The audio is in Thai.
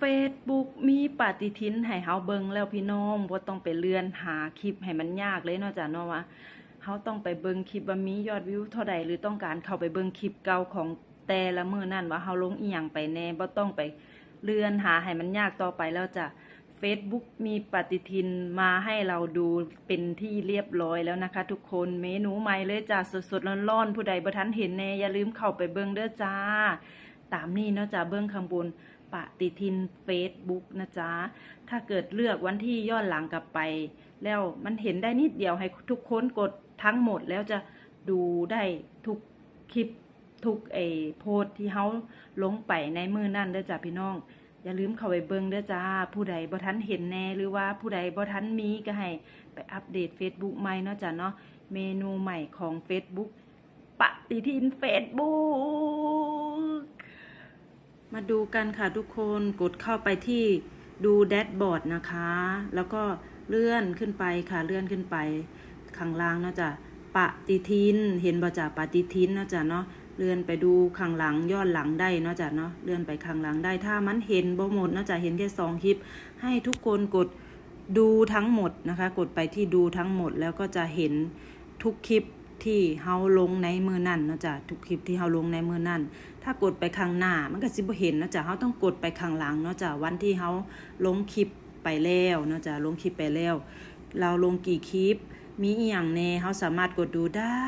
Facebook มีปฏิทินให้เฮาเบิงแล้วพี่น้องบ่ต้องไปเลื่อนหาคลิปให้มันยากเลยเนาะจ้ะเนาะว่าเฮาต้องไปเบิงคลิปว่ามียอดวิวเท่าใดหรือต้องการเข้าไปเบิงคลิปเก่าของแต่ละมื้อนั้นว่าเฮาลงอีหยังไปแน่บ่ต้องไปเลื่อนหาให้มันยากต่อไปแล้วจ้ะ Facebook มีปฏิทินมาให้เราดูเป็นที่เรียบร้อยแล้วนะคะ ทุกคนเมนูใหม่เลยจ้ะสดๆร้อนๆผู้ใดบ่ทันเห็นแน่อย่าลืมเข้าไปเบิงเด้อจ้า ตามนี้เนาะจ้ะเบื้องข้างบน ปฏิทิน Facebook นะจ๊ะ ถ้าเกิดเลือกวันที่ย้อนหลังกลับไป แล้วมันเห็นได้นิดเดียวให้ทุกคนกดทั้งหมดแล้วจะดูได้ทุกคลิปทุกไอโพสที่เฮาลงไปในมือนั่นเด้อจ้ะพี่น้อง อย่าลืมเข้าไปเบิ่งเด้อจ้า ผู้ใดบ่ทันเห็นแน่หรือว่าผู้ใดบ่ทันมีก็ให้ไปอัปเดต Facebook ใหม่เนาะจ้ะเนาะเมนูใหม่ของ Facebook ปฏิทิน Facebook มาดูกันค่ะทุกคนกดเข้าไปที่ดูแดชบอร์ดนะคะ แล้วก็เลื่อนขึ้นไปค่ะเลื่อนขึ้นไปข้างล่างนาะจ้ะปฏิทิน เห็นบ่จ้ะปฏิทินนาะจ้ะเนาะเลื่อนไปดูข้างหลังย้อนหลังได้เนาะจ้ะเนาะเลื่อนไปข้างหลังได้ถ้ามันเห็นบ่หมดนาะจ้ะเห็นแค่สองคลิป ให้ทุกคนกดดูทั้งหมดนะคะ กดไปที่ดูทั้งหมดแล้วก็จะเห็นทุกคลิป ที่เฮาลงในมือนั่นเนาะจ้ะทุกคลิปที่เฮาลงในมือนั่นถ้ากดไปข้างหน้ามันก็สิบ่เห็นเนาะจ้ะเฮาต้องกดไปข้างหลังเนาะจ้ะวันที่เฮาลงคลิปไปแล้วเนาะจ้ะลงคลิปไปแล้ว เราลงกี่คลิป มีอีหยังแน่เฮาสามารถกดดูได้